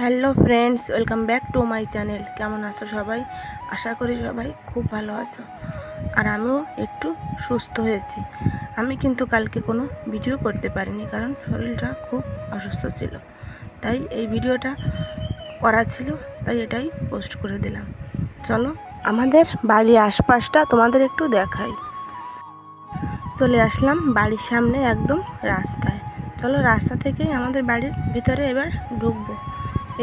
Hello friends, welcome back to my channel. কেমন আছো সবাই? আশা করি সবাই খুব ভালো আছো। আর আমিও একটু সুস্থ হয়েছি। আমি কিন্তু কালকে কোনো ভিডিও করতে পারিনি কারণ শরীরটা খুব অসুস্থ ছিল। তাই এই ভিডিওটা করা ছিল, তাই এটাই পোস্ট করে দিলাম। চলো আমাদের বাড়ির আশপাশটা তোমাদের একটু দেখাই। চলে আসলাম বাড়ির সামনে একদম রাস্তায়। চলো রাস্তা থেকেই আমাদের বাড়ির ভিতরে এবার ঢুকবো।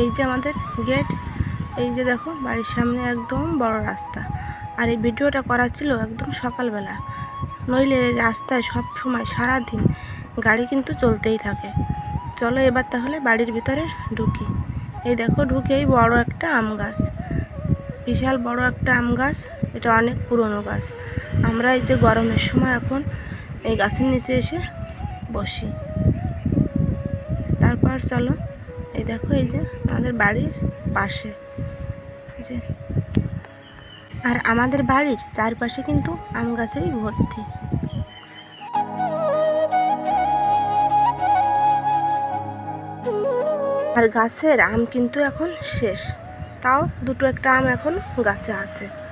এই যে আমাদের গেট, এই যে দেখো বাড়ির সামনে একদম বড় রাস্তা। আর এই ভিডিওটা করা ছিল একদম সকালবেলা। নইলে রাস্তায় সব সময় সারাদিন গাড়ি কিন্তু চলতেই থাকে। চলো এবার তাহলে বাড়ির ভিতরে ঢুকি। এই দেখো ঢুকেই বড় একটা আম গাছ। বিশাল বড় একটা আম গাছ, এটা অনেক পুরনো গাছ। আমরা এই যে গরমের সময় এখন এই গাছের নিচে এসে বসি। তারপর চলো এই দেখো, এই যে আমাদের বাড়ির পাশে। যে। আর আমাদের বাড়ির চারপাশে কিন্তু আম গাছেই ভর্তি। আর গাছের আম কিন্তু এখন শেষ। তাও দুটো একটা আম এখন গাছে আছে।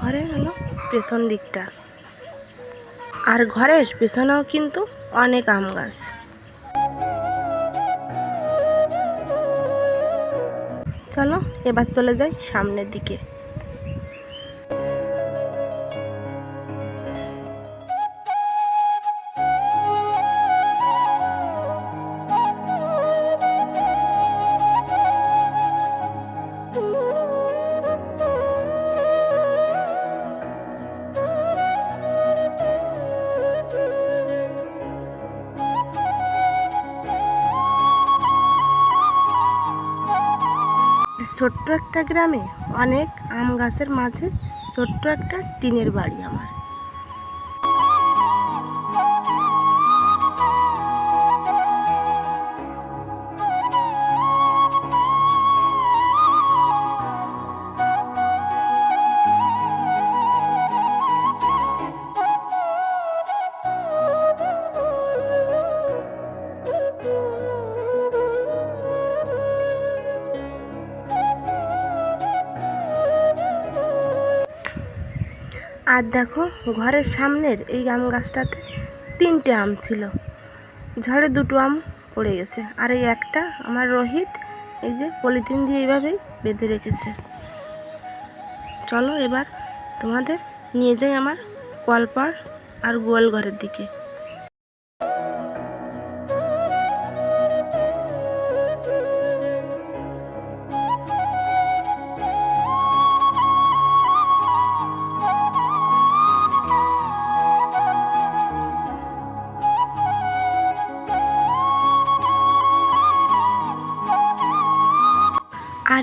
ঘরের হলো পেছন দিকটা। আর ঘরের পেছনেও কিন্তু অনেক আম গাছ। চলো, এবার চলে যাই সামনের দিকে। ছোট্ট একটা গ্রামে অনেক আম গাছের মাঝে ছোট্ট একটা টিনের বাড়ি আমার। আর দেখো, ঘরের সামনের এই আম গাছটাতে তিনটে আম ছিল। ঝড়ে দুটো আম পড়ে গেছে। আর এই একটা আমার রোহিত এই যে পলিথিন দিয়ে এইভাবেই বেঁধে রেখেছে। চলো এবার তোমাদের নিয়ে যাই আমার কলপাড় আর গোয়াল ঘরের দিকে।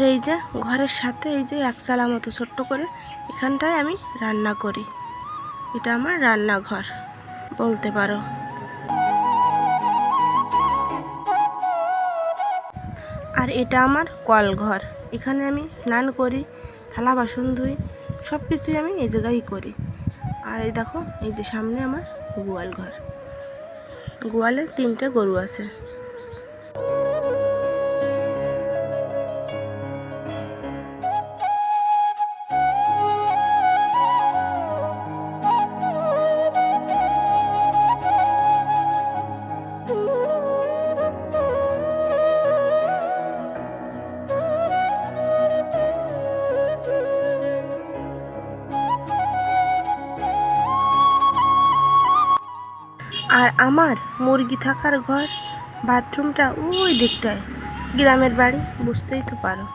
এই যে ঘরের সাথে এই যে এক চালা মতো ছোট্ট করে এখানটায় আমি রান্না করি। এটা আমার রান্নাঘর, বলতে পারো। আর এটা আমার কলঘর। এখানে আমি স্নান করি, থালা বাসন ধুই সব কিছুই আমি এই জায়গায় করি। আর এই দেখো, এই যে সামনে আমার গোয়াল ঘর গোয়ালে তিনটে গরু আছে। আমার মুরগি থাকার ঘর, বাথরুমটা ওই দিকটায়। গ্রামের বাড়ি, বুঝতেই তো পারো।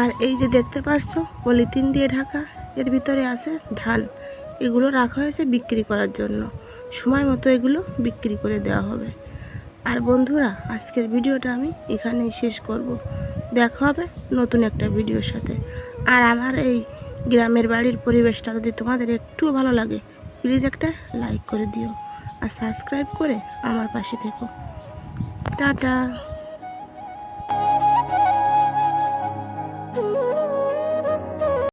আর এই যে দেখতে পাচ্ছ পলিথিন দিয়ে ঢাকা, এর ভিতরে আছে ধান। এগুলো রাখা হয়েছে বিক্রি করার জন্য। সময় মতো এগুলো বিক্রি করে দেওয়া হবে। আর বন্ধুরা, আজকের ভিডিওটা আমি এখানেই শেষ করব। দেখা হবে নতুন একটা ভিডিওর সাথে। আর আমার এই গ্রামের বাড়ির পরিবেশটা যদি তোমাদের একটুও ভালো লাগে প্লিজ একটা লাইক করে দিও। আর সাবস্ক্রাইব করে আমার পাশে থেকো। টাটা!